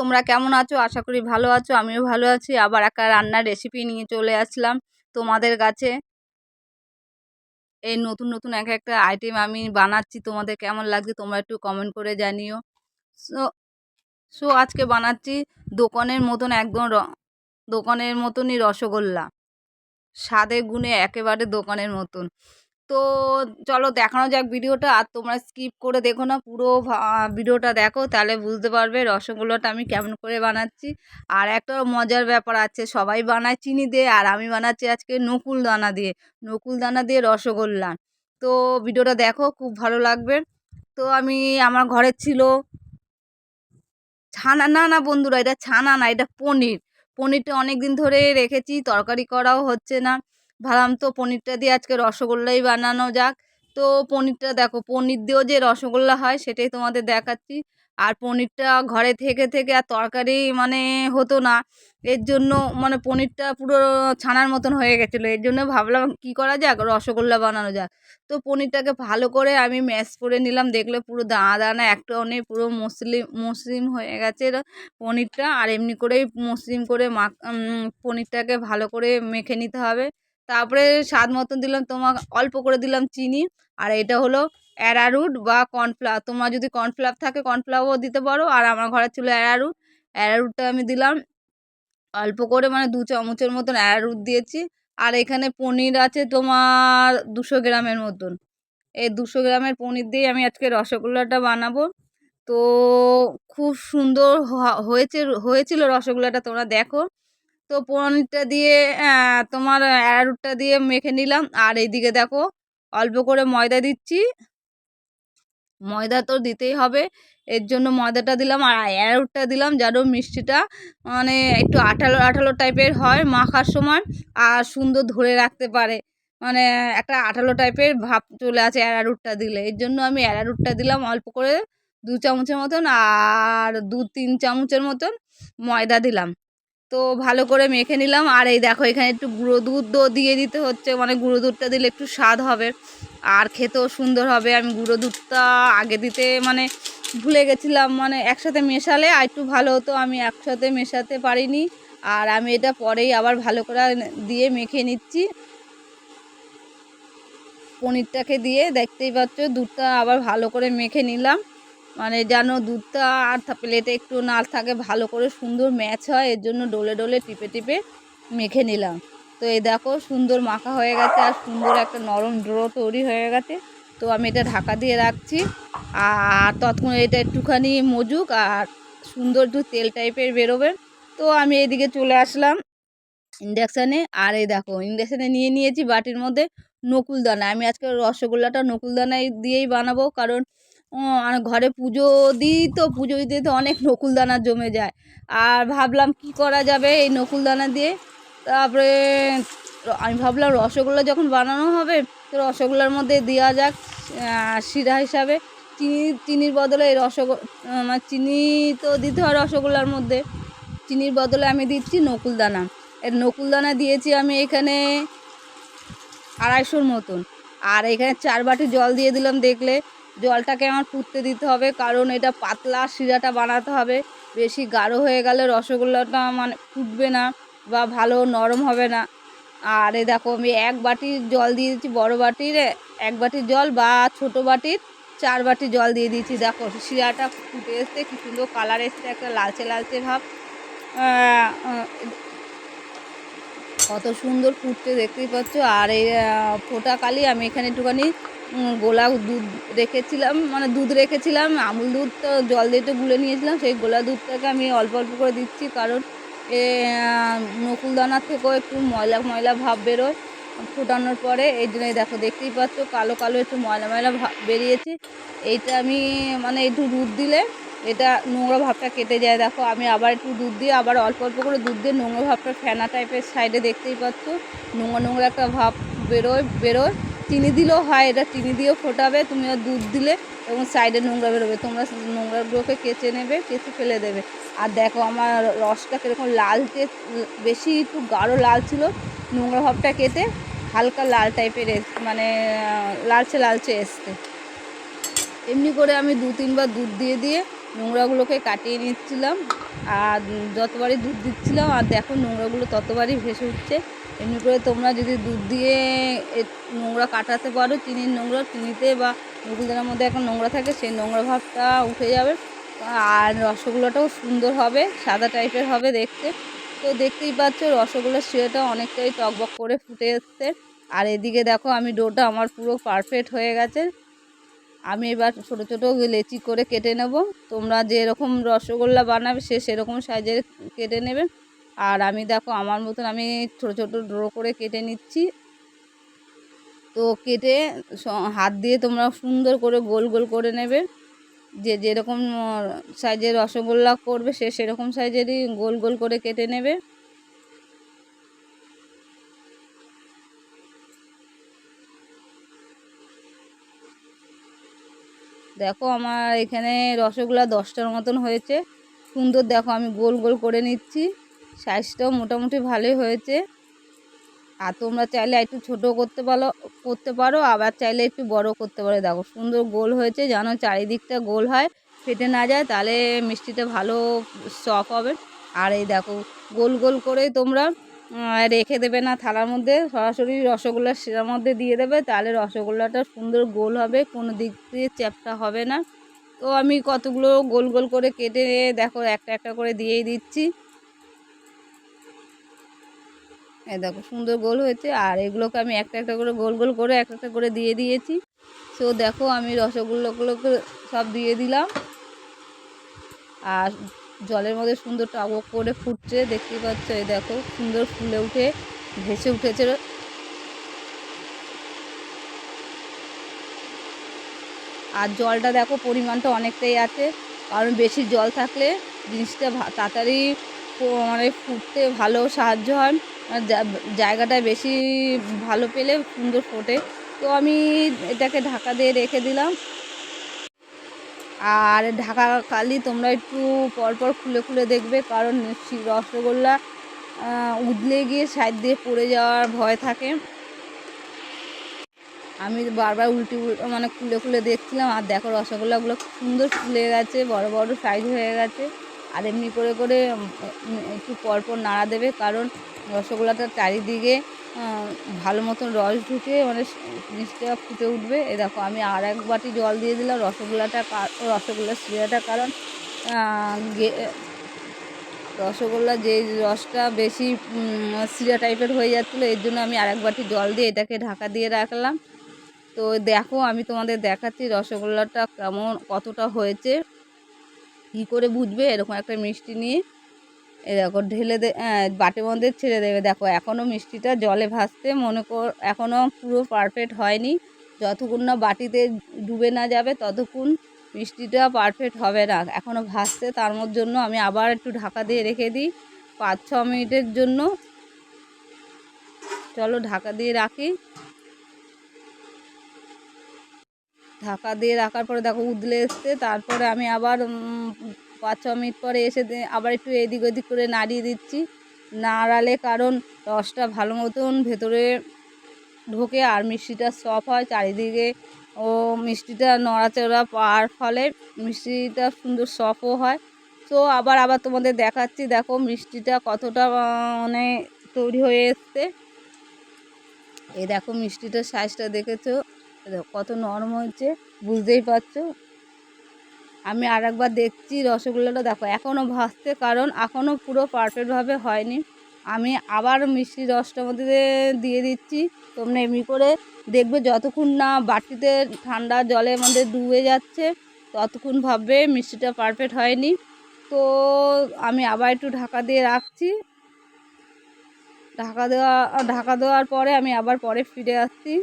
তোমরা কেমন আছো? আশা করি ভালো আছো, আমিও ভালো আছি। আবার একটা রান্নার রেসিপি নিয়ে চলে আসলাম তোমাদের কাছে। এই নতুন নতুন এক একটা আইটেম আমি বানাচ্ছি, তোমাদের কেমন লাগছে তোমরা একটু কমেন্ট করে জানিও। সো সো আজকে বানাচ্ছি দোকানের মতন একদম দোকানের মতনই রসগোল্লা। স্বাদে গুণে একেবারে দোকানের মতন। তো চলো দেখানো যাক ভিডিওটা, আর তোমরা স্কিপ করে দেখো না পুরো ভিডিওটা দেখো, তাহলে বুঝতে পারবে রসগোল্লাটা আমি কেমন করে বানাচ্ছি। আর একটা মজার ব্যাপার আছে, সবাই বানায় চিনি দিয়ে, আর আমি বানাচ্ছি আজকে নকুল দানা দিয়ে, নকুল দানা দিয়ে রসগোল্লা। তো ভিডিওটা দেখো, খুব ভালো লাগবে। তো আমি, আমার ঘরে ছিল ছানা, না না বন্ধুরা, এটা ছানা না, এটা পনির। পনিরটা অনেক দিন ধরে রেখেছি, তরকারি করাও হচ্ছে না। ভাবলাম তো পনিরটা দিয়ে আজকে রসগোল্লাই বানানো যাক। তো পনিরটা দেখো, পনির দিয়েও যে রসগোল্লা হয় সেটাই তোমাদের দেখাচ্ছি। আর পনিরটা ঘরে থেকে থেকে আর তরকারি মানে হতো না। এর জন্য মানে পনিরটা পুরো ছানার মতন হয়ে গেছিল। এর জন্য ভাবলাম কি করা যাক, রসগোল্লা বানানো যাক। তো পনিরটাকে ভালো করে আমি ম্যাশ করে নিলাম। দেখলে পুরো দানা দানা একটাও নেই পুরো মসলিম মসৃণ হয়ে গেছে পনিরটা। আর এমনি করেই মসৃণ করে মাখ পনিরটাকে ভালো করে মেখে নিতে হবে। তারপরে স্বাদ মতন দিলাম তোমার অল্প করে দিলাম চিনি। আর এটা হলো অ্যারারুট বা কর্নফ্লাওয়ার। তোমার যদি কর্নফ্লাওয়ার থাকে, কর্নফ্লাওয়ারও দিতে পারো। আর আমার ঘরে ছিল অ্যারারুট। অ্যারারুটটা আমি দিলাম অল্প করে মানে দু চামচের মতন অ্যারারুট দিয়েছি। আর এখানে পনির আছে তোমার দুশো গ্রামের মতন। এই দুশো গ্রামের পনির দিয়ে আমি আজকে রসগোল্লাটা বানাবো। তো খুব সুন্দর হয়েছে, হয়েছিল রসগোল্লাটা, তোমরা দেখো। তো পনিরটা দিয়ে তোমার অ্যারারুটটা দিয়ে মেখে নিলাম। আর এইদিকে দেখো, অল্প করে ময়দা দিচ্ছি। ময়দা তো দিতেই হবে। এর জন্য ময়দাটা দিলাম আর অ্যারারুটটা দিলাম যেন মিষ্টিটা মানে একটু আঠালো আঠালো টাইপের হয় মাখার সময় আর সুন্দর ধরে রাখতে পারে। মানে একটা আঠালো টাইপের ভাব চলে আসে অ্যারারুটটা দিলে। এর জন্য আমি অ্যারারুটটা দিলাম অল্প করে দু চামচের মতন আর দু, তিন চামচের মতন ময়দা দিলাম। তো ভালো করে মেখে নিলাম। আর এই দেখো, এখানে একটু গুঁড়ো দুধও দিয়ে দিতে হচ্ছে। মানে গুঁড়ো দুধটা দিলে একটু স্বাদ হবে। আর খেতেও সুন্দর হবে। আমি গুঁড়ো দুধটা আগে দিতে মানে ভুলে গেছিলাম। মানে একসাথে মেশালে আর একটু ভালো হতো। আমি একসাথে মেশাতে পারিনি। আর আমি এটা পরেই আবার ভালো করে দিয়ে মেখে নিচ্ছি। পনিরটাকে দিয়ে দেখতেই পাচ্ছ, দুধটা আবার ভালো করে মেখে নিলাম। মানে যেন দুধটা আর প্লেটে একটু না থাকে, ভালো করে সুন্দর ম্যাচ হয়, এর জন্য ডোলে ডোলে টিপে টিপে মেখে নিলাম। তো এই দেখো, সুন্দর মাখা হয়ে গেছে আর সুন্দর একটা নরম ড্রো তৈরি হয়ে গেছে। তো আমি এটা ঢাকা দিয়ে রাখছি। আর ততক্ষণ এটা একটুখানি মজুক আর সুন্দর একটু তেল টাইপের বেরোবে। তো আমি এদিকে চলে আসলাম ইন্ডাকশানে। আর এই দেখো, ইন্ডাকশানে নিয়ে নিয়েছি বাটির মধ্যে নকুলদানা। আমি আজকে রসগোল্লাটা নকুলদানায় দিয়েই বানাবো, কারণ আর ঘরে পুজো দিই তো, পুজো দিতে তো অনেক নকুলদানা জমে যায়। আর ভাবলাম কি করা যাবে এই নকুলদানা দিয়ে? তারপরে আমি ভাবলাম রসগোল্লা যখন বানানো হবে, তো রসগোল্লার মধ্যে দেওয়া যাক শিরা হিসাবে। চিনি, চিনির বদলে এই রসগো মানে চিনি তো দিতে হয় রসগোল্লার মধ্যে। চিনির বদলে আমি দিচ্ছি নকুলদানা। এর নকুলদানা দিয়েছি আমি এখানে আড়াইশোর মতন। আর এখানে চার বাটি জল দিয়ে দিলাম দেখলে। জলটাকে আমার ফুটতে দিতে হবে কারণ এটা পাতলা শিরাটা বানাতে হবে। বেশি গাঢ় হয়ে গেলে রসগোল্লাটা মানে ফুটবে না বা ভালো নরম হবে না। আর এই দেখো আমি এক বাটির জল দিয়ে দিচ্ছি বড় বাটির এক বাটির জল বা ছোট বাটির চার বাটি জল দিয়ে দিয়েছি দেখো শিরাটা ফুটে এসছে কি সুন্দর কালার এসছে একটা লালচে লালচে ভাব। কত সুন্দর ফুটতে দেখতেই পাচ্ছ। আর এই আহ, ফোটা কালি আমি এখানে একটুখানি গোলা দুধ রেখেছিলাম মানে দুধ রেখেছিলাম, আমুল দুধ তো জল দিয়ে তো গুলে নিয়েছিলাম, সেই গোলা দুধটাকে আমি অল্প অল্প করে দিচ্ছি, কারণ এ নকুলদানার থেকেও একটু ময়লা ময়লা ভাব বেরোয়, ফোটানোর পরে, এই জন্যই দেখো, দেখতেই পাচ্ছ, কালো কালো একটু ময়লা ময়লা ভাব বেরিয়েছে, এইটা আমি মানে একটু দুধ দিলে, এটা নোংরা ভাবটা কেটে যায়, দেখো, আমি আবার একটু দুধ দিয়ে, আবার অল্প অল্প করে দুধ দিয়ে নোংরা ভাবটা ফেনা টাইপের সাইডে দেখতেই পাচ্ছ, নোংরা নোংরা একটা ভাব বেরোয় বেরোয় চিনি দিলেও হয়, এটা চিনি দিয়েও ফোটাবে, তুমি আর দুধ দিলে এবং সাইডে নোংরা বেরোবে। তোমরা নোংরাগুলোকে কেচে নেবে, কেচে ফেলে দেবে। আর দেখো আমার রসটা কীরকম লালচে, বেশি একটু গাঢ় লাল ছিল, নোংরা ভাবটা কেটে হালকা লাল টাইপের মানে লালচে লালচে এসছে। এমনি করে আমি দু তিনবার দুধ দিয়ে দিয়ে নোংরাগুলোকে কাটিয়ে নিচ্ছিলাম। আর যতবারই দুধ দিচ্ছিলাম, আর দেখো নোংরাগুলো ততবারই ভেসে উঠছে। এমনি করে তোমরা যদি দুধ দিয়ে নোংরা কাটাতে পারো, চিনির নোংরা, চিনিতে বা মুগুলদানার মধ্যে এখন নোংরা থাকে, সেই নোংরা ভাবটা উঠে যাবে। আর রসগোল্লাটাও সুন্দর হবে, সাদা টাইপের হবে দেখতে। তো দেখতেই পাচ্ছ, রসগোল্লার শিরাটা অনেকটাই টকবক করে ফুটে এসছে। আর এদিকে দেখো, আমি ডোটা আমার পুরো পারফেক্ট হয়ে গেছে। আমি এবার ছোটো ছোটো লেচি করে কেটে নেব। তোমরা যেরকম রসগোল্লা বানাবে, সে সেরকম সাইজের কেটে নেবে। আর আমি দেখো, আমার মতন আমি ছোটো ছোটো ড্রো করে কেটে নিচ্ছি। তো কেটে হাত দিয়ে তোমরা সুন্দর করে গোল গোল করে নেবে। যে যেরকম সাইজের রসগোল্লা করবে, সে সেরকম সাইজেরই গোল গোল করে কেটে নেবে। দেখো, আমার এখানে রসগোল্লা দশটার মতন হয়েছে। সুন্দর দেখো, আমি গোল গোল করে নিচ্ছি। সাইজটাও মোটামুটি ভালোই হয়েছে। আর তোমরা চাইলে একটু ছোট করতে পারো করতে পারো, আবার চাইলে একটু বড় করতে পারো। দেখো, সুন্দর গোল হয়েছে, যেন চারিদিকটা গোল হয়, ফেটে না যায়, তাহলে মিষ্টিটা ভালো সফ হবে। আর এই দেখো, গোল গোল করে তোমরা রেখে দেবে না থালার মধ্যে, সরাসরি রসগোল্লার শিরার মধ্যে দিয়ে দেবে, তাহলে রসগোল্লাটা সুন্দর গোল হবে, কোনো দিক দিয়ে চ্যাপটা হবে না। তো আমি কতগুলো গোল গোল করে কেটে, দেখো, একটা একটা করে দিয়েই দিচ্ছি। এই দেখো সুন্দর গোল হয়েছে, আর এগুলোকে আমি একটা একটা করে গোল গোল করে একটা একটা করে দিয়ে দিয়েছি। তো দেখো আমি রসগোল্লাগুলোকে সব দিয়ে দিলাম। আর জলের মধ্যে সুন্দর টক করে ফুটছে দেখতেই পাচ্ছ? এই দেখো সুন্দর ফুলে উঠে, ভেসে উঠেছে। আর জলটা দেখো পরিমাণটা অনেকটাই আছে, কারণ বেশি জল থাকলে জিনিসটা তাড়াতাড়ি মানে ফুটতে ভালো সাহায্য হয়। জায়গাটা বেশি ভালো পেলে সুন্দর ফোটে। তো আমি এটাকে ঢাকা দিয়ে রেখে দিলাম। আর ঢাকা কালি তোমরা একটু পরপর খুলে খুলে দেখবে, কারণ রসগোল্লা উদলে গিয়ে সাইড দিয়ে পড়ে যাওয়ার ভয় থাকে। আমি বারবার উল্টি মানে খুলে খুলে দেখছিলাম, আর দেখো রসগোল্লাগুলো সুন্দর ফুলে গেছে, বড় বড় সাইজ হয়ে গেছে। আর এমনি করে করে একটু পরপর নাড়া দেবে। কারণ রসগোল্লাটা চারিদিকে ভালো মতন রস ঢুকে মানে জিনিসটা ফুটে উঠবে। এ দেখো, আমি আর এক বাটি জল দিয়ে দিলাম রসগোল্লাটা রসগোল্লার শিরাটা। কারণ রসগোল্লা যে রসটা বেশি শিরা টাইপের হয়ে যাচ্ছিল, এর জন্য আমি আরেক বাটি জল দিয়ে এটাকে ঢাকা দিয়ে রাখলাম। তো দেখো, আমি তোমাদের দেখাচ্ছি রসগোল্লাটা কেমন, কতটা হয়েছে। কী করে বুঝবে? এরকম একটা মিষ্টি নিয়ে এ দেখো ঢেলে দে বাটির মধ্যে ছেড়ে দেবে। দেখো এখনও মিষ্টিটা জলে ভাসতে মনে কর এখনও পুরো পারফেক্ট হয়নি। যতক্ষণ না বাটিতে ডুবে না যাবে, ততক্ষণ মিষ্টিটা পারফেক্ট হবে না। এখনও ভাসতে তার জন্য আমি আবার একটু ঢাকা দিয়ে রেখে দিই। পাঁচ ছ মিনিটের জন্য। চলো ঢাকা দিয়ে রাখি। ঢাকা দিয়ে রাখার পরে দেখো উদলে এসছে। তারপরে আমি আবার পাঁচ ছ মিনিট পরে এসে আবার একটু এদিক ওদিক করে নাড়িয়ে দিচ্ছি। নাড়ালে কারণ রসটা ভালো মতন ভেতরে ঢোকে আর মিষ্টিটা সফট হয় চারিদিকে। ও মিষ্টিটা নড়াচড়া পাওয়ার ফলে মিষ্টিটা সুন্দর সফটও হয়। তো আবার আবার তোমাদের দেখাচ্ছি। দেখো মিষ্টিটা কতটা মানে তৈরি হয়ে এসছে। এই দেখো মিষ্টিটার সাইজটা দেখেছ। কত নরম হয়েছে, বুঝতেই পারছ? আমি আর একবার দেখছি রসগোল্লাটা, দেখো এখনও ভাসছে কারণ এখনও পুরো পারফেক্টভাবে হয়নি। আমি আবার মিষ্টি রসটার মধ্যে দিয়ে দিচ্ছি। তোমরা এমনি করে দেখবে, যতক্ষণ না বাটিতে ঠান্ডা জলের মধ্যে ডুবে যাচ্ছে, ততক্ষণ ভাববে মিষ্টিটা পারফেক্ট হয়নি। তো আমি আবার একটু ঢাকা দিয়ে রাখছি। ঢাকা দেওয়া, ঢাকা দেওয়ার পরে আমি আবার পরে ফিরে আসছি।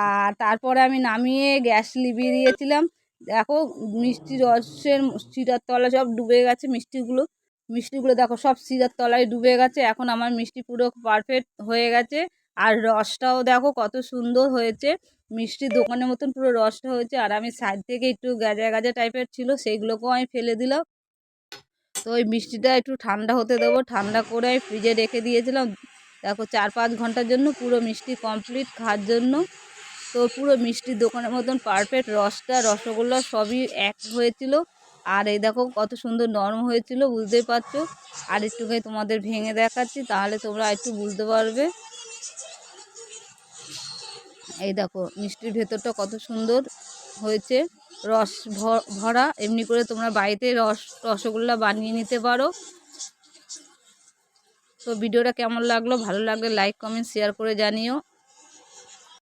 আর তারপরে আমি নামিয়ে গ্যাস লিভিয়ে দিয়েছিলাম। দেখো মিষ্টি রসের শিরার তলা সব ডুবে গেছে মিষ্টিগুলো। মিষ্টিগুলো দেখো সব শিরার তলায় ডুবে গেছে। এখন আমার মিষ্টি পুরো পারফেক্ট হয়ে গেছে। আর রসটাও দেখো কত সুন্দর হয়েছে। মিষ্টি দোকানের মতন পুরো রসটা হয়েছে। আর আমি সাইড থেকে একটু গাজা গাজা টাইপের ছিল, সেইগুলোকেও আমি ফেলে দিলাম। তো ওই মিষ্টিটা একটু ঠান্ডা হতে দেবো। ঠান্ডা করে আমি ফ্রিজে রেখে দিয়েছিলাম। দেখো চার পাঁচ ঘণ্টার জন্য পুরো মিষ্টি কমপ্লিট খাওয়ার জন্য। তো পুরো মিষ্টির দোকানের মতন পারফেক্ট রসটা, রসগোল্লা সবই এক হয়েছিল। আর এই দেখো কত সুন্দর নরম হয়েছিল, বুঝতেই পারছ? আর একটুখানি তোমাদের ভেঙে দেখাচ্ছি, তাহলে তোমরা একটু বুঝতে পারবে। এই দেখো, মিষ্টির ভেতরটা কত সুন্দর হয়েছে। রস ভরা এমনি করে তোমরা বাড়িতে রস, রসগোল্লা বানিয়ে নিতে পারো। তো ভিডিওটা কেমন লাগল? ভালো লাগলে লাইক কমেন্ট শেয়ার করে জানিও।